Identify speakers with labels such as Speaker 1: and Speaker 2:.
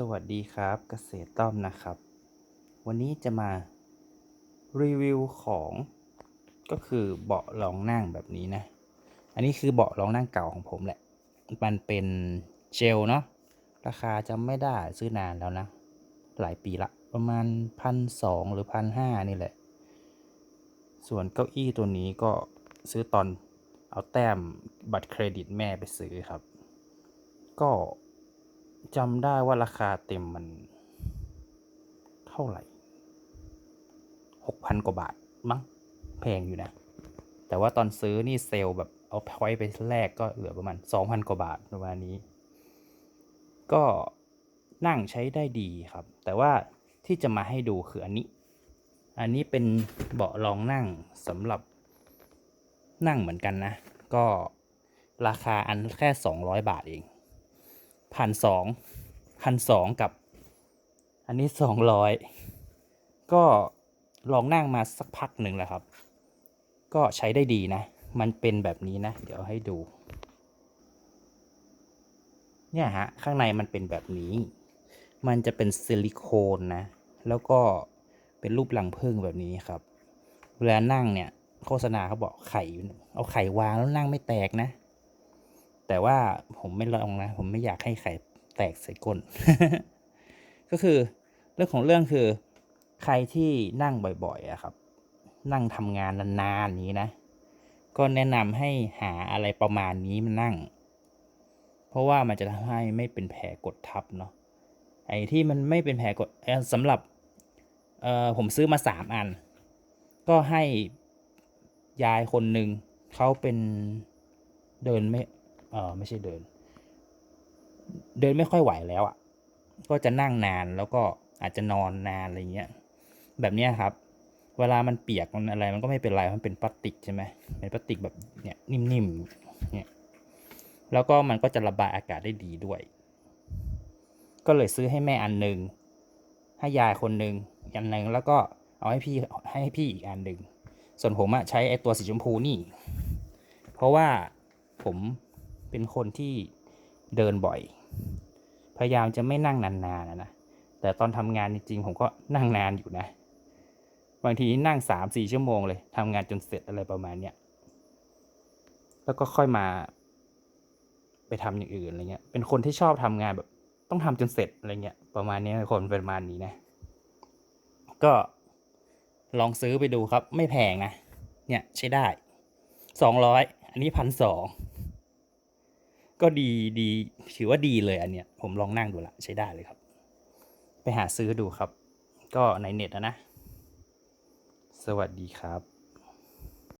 Speaker 1: สวัสดีครับเกษตรต้อมนะครับ วันนี้จะมารีวิวของก็คือเบาะรองนั่งแบบนี้นะ อันนี้คือเบาะรองนั่งเก่าของผมแหละ มันเป็นเจลเนาะราคาจำไม่ได้ซื้อนานแล้วนะ หลายปีละประมาณพันสองหรือพันห้านี่แหละ ส่วนเก้าอี้ตัวนี้ก็ซื้อตอนเอาแต้มบัตรเครดิตแม่ไปซื้อครับ ก็ จำได้ว่าราคาเต็มมัน เท่าไหร่หกพันกว่าบาทมั้งแพงอยู่นะ แต่ว่าตอนซื้อนี่เซลแบบเอาพอยไปแรกก็เหลือประมาณสองพันกว่าบาทประมาณนี้ ก็นั่งใช้ได้ดีครับ แต่ว่าที่จะมาให้ดูคืออันนี้ อันนี้เป็นเบาะรองนั่งสำหรับนั่งเหมือนกันนะ ก็ราคาอันแค่ 200 บาทเอง พันสองพันสองกับ อันนี้200ก็ลองนั่งมาสักพักหนึ่งแล้วครับ ก็ใช้ได้ดีนะ มันเป็นแบบนี้นะ เดี๋ยวให้ดู เนี่ยฮะ ข้างในมันเป็นแบบนี้ มันจะเป็นซิลิโคนนะ แล้วก็เป็นรูปรังผึ้งแบบนี้ครับ เวลานั่งเนี่ย โฆษณาเขาบอกไข่อยู่เอาไข่วางแล้วนั่งไม่แตกนะ แต่ว่าผมไม่ลองนะ ผมไม่อยากให้ไข่แตกใส่ก้น ก็คือเรื่องของเรื่องคือใครที่นั่งบ่อยๆอะครับ นั่งทำงานนานๆนี้นะ ก็แนะนำให้หาอะไรประมาณนี้มานั่ง เพราะว่ามันจะทำให้ไม่เป็นแผลกดทับเนาะไอ้ที่มันไม่เป็นแผลกดสำหรับเอ่อผมซื้อมาสามอัน ก็ให้ยายคนหนึ่งเขาเป็นเดินไม่ เออไม่ใช่เดิน เดินไม่ค่อยไหวแล้วอะ่ะ ก็จะนั่งนานแล้วก็อาจจะนอนนานอะไรเงี้ย แบบเนี้ยครับ เวลามันเปียกมันอะไรมันก็ไม่เป็นไร มันเป็นพลาสติกใช่ไหมเป็นพลาสติกแบบเนี่ยนิ่มๆ เนี่ย แล้วก็มันก็จะระบายอากาศได้ดีด้วย ก็เลยซื้อให้แม่อันหนึ่งให้ยายคนหนึ่งอันหนึ่งแล้วก็เอาให้พี่ให้พี่อีกอันหนึ่ง ส่วนผมอะใช้ไอตัวสีชมพูนี่ เพราะว่าผม เป็นคนที่เดินบ่อย พยายามจะไม่นั่งนานๆนะนะ แต่ตอนทำงานจริงๆผมก็นั่งนานอยู่นะ บางทีนั่งสามสี่ชั่วโมงเลยทำงานจนเสร็จอะไรประมาณเนี้ย แล้วก็ค่อยมา ไปทำอย่างอื่นอะไรเงี้ย เป็นคนที่ชอบทำงานแบบ ต้องทำจนเสร็จอะไรเงี้ย ประมาณนี้คนเป็นประมาณนี้นะ ก็ลองซื้อไปดูครับ ไม่แพงนะ เนี่ยใช้ได้สองร้อยอันนี้พันสอง ก็ดีดีถือว่าดีเลยอันเนี้ยผมลองนั่งดูละใช้ได้เลยครับ ไปหาซื้อดูครับ ก็ในเน็ตนะนะสวัสดีครับ